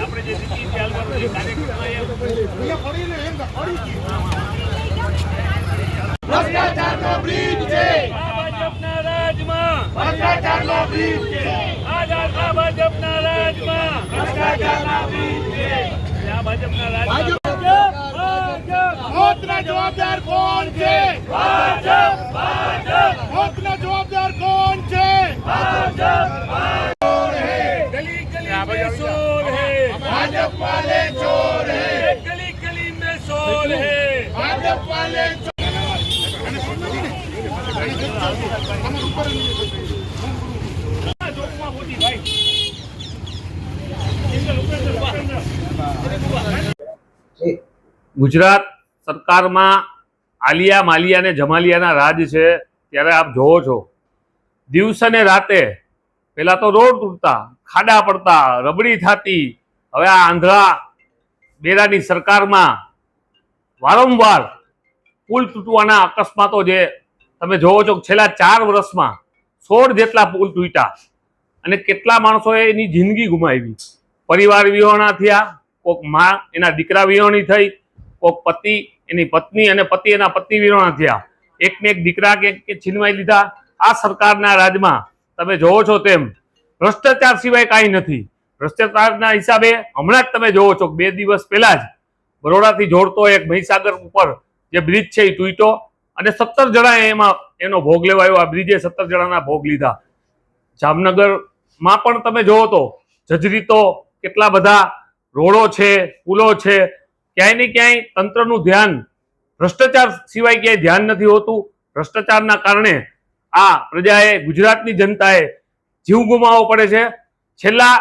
આપણે જે દીધી ખ્યાલ કરવું છે કાર્યક્રમ ભ્રષ્ટાચાર નો બ્રિજ આઝાદના ભાજપના રાજમાં. ભ્રષ્ટાચારના ભાજપના જવાબદાર કોણ છે? ભાજપ જવાબદાર કોણ છે? ભાજપ ગલી હે. ગલી ગલી મેં હે. ભાજપ ગુજરાત સરકારમાં આલિયા માલિયા અને જમાલિયાના રાજ છે, ત્યારે આપ જોવો છો. દિવસે ને રાતે પહેલા તો રોડ તૂટતા, ખાડા પડતા, રબડી થતી, હવે આ આંધળા બેરાની સરકારમાં વારંવાર પુલ તૂટવાના અકસ્માતો જે તમે જોવો છો છેલ્લા ચાર વર્ષમાં સોળ જેટલા પુલ તૂટ્યા. અને કેટલા માણસોએ એની જિંદગી ગુમાવી? પરિવાર વિહોણા થયા, કોકમાં એના દીકરા વિહોણી થઈ, કોક પતિ, એની પત્ની અને પતિ એના પત્ની વિહોણા થયા. એકને એક દીકરા કે છીનવાઈ લીધા. આ સરકારના રાજમાં, તમે જોવો છો તેમ, ભ્રષ્ટાચાર સિવાય કાંઈ નથી. ભ્રષ્ટાચારના હિસાબે હમણાં જ તમે જોવો છો બે દિવસ પહેલા જ બરોડાથી જોડતો એક મહીસાગર ઉપર જે બ્રિજ છે એ તૂટ્યો અને સત્તર જણાએ એમાં એનો ભોગ લેવાયો. આ બ્રિજે સત્તર જણાના ભોગ લીધા. જામનગરમાં પણ તમે જોવો તો જજરીતો કેટલા બધા રોડો છે, પુલો છે. ક્યાંય ને ક્યાંય તંત્રનું ધ્યાન, ભ્રષ્ટાચાર સિવાય ક્યાંય ધ્યાન નથી હોતું. ભ્રષ્ટાચારના કારણે આ પ્રજાએ ગુજરાતની જનતાએ જીવ ગુમાવવો પડે છે. છેલ્લા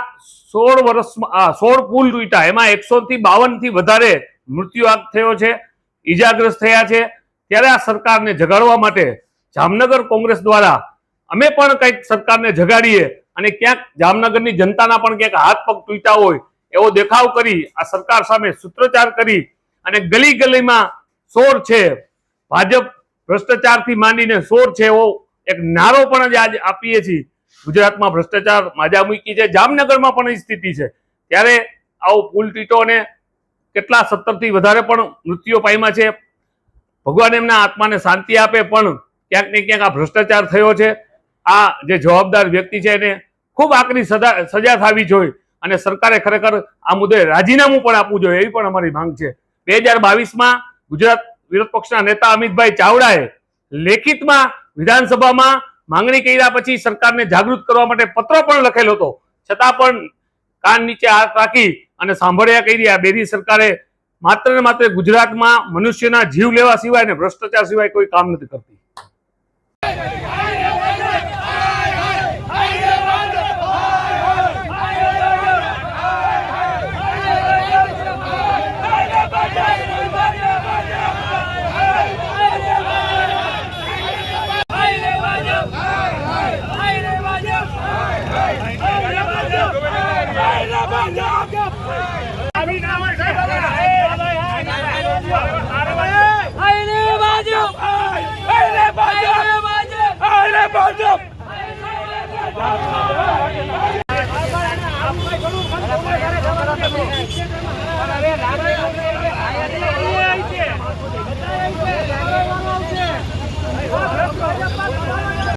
સોળ વર્ષમાં સોળ પુલ તૂટ્યા. એમાં એકસો થી બાવનથી વધારે મૃત્યુઆત થયો છે, ઈજાગ્રસ્ત થયા છે. ત્યારે આ સરકારને જગાડવા માટે જામનગર કોંગ્રેસ દ્વારા અમે પણ કંઈક સરકારને જગાડીએ અને ક્યાંક જામનગરની જનતાના પણ ક્યાંક હાથ પગ તૂટ્યા હોય, એવો દેખાવ કરી, આ સરકાર સામે સૂત્રોચ્ચાર કરી અને ગલી ગલીમાં સોર છે. ભાજપ ભ્રષ્ટાચારથી માંડીને સોર છે એવો એક નારો પણ આજે આજે આપીએ છીએ. ગુજરાતમાં ભ્રષ્ટાચાર માજા મૂકી છે, જામનગરમાં પણ એ સ્થિતિ છે. ત્યારે આવો પુલ ટીટો અને કેટલા સત્તરથી વધારે પણ મૃત્યુઓ પામ્યા છે. ભગવાન એમના આત્માને શાંતિ આપે, પણ ક્યાંક ને ક્યાંક આ ભ્રષ્ટાચાર થયો છે. આ જે જવાબદાર વ્યક્તિ છે એને ખૂબ આકરી સજા સજા થવી જોઈએ અને સરકારે ખરેખર આ મુદ્દે રાજીનામું પણ આપવું જોઈએ એવી પણ અમારી માંગ છે. બે હજાર બાવીસમાં ગુજરાત વિરોધ પક્ષના નેતા અમિતભાઈ ચાવડાએ લેખિતમાં વિધાનસભામાં માંગણી કર્યા પછી સરકારને જાગૃત કરવા માટે પત્ર પણ લખેલો હતો. છતાં પણ કાન નીચે હાથ રાખી અને સાંભળ્યા કહી રહ્યા બેરી સરકારે માત્ર ને માત્ર ગુજરાતમાં મનુષ્યના જીવ લેવા સિવાય ને ભ્રષ્ટાચાર સિવાય કોઈ કામ નથી કરતી. ભાજપ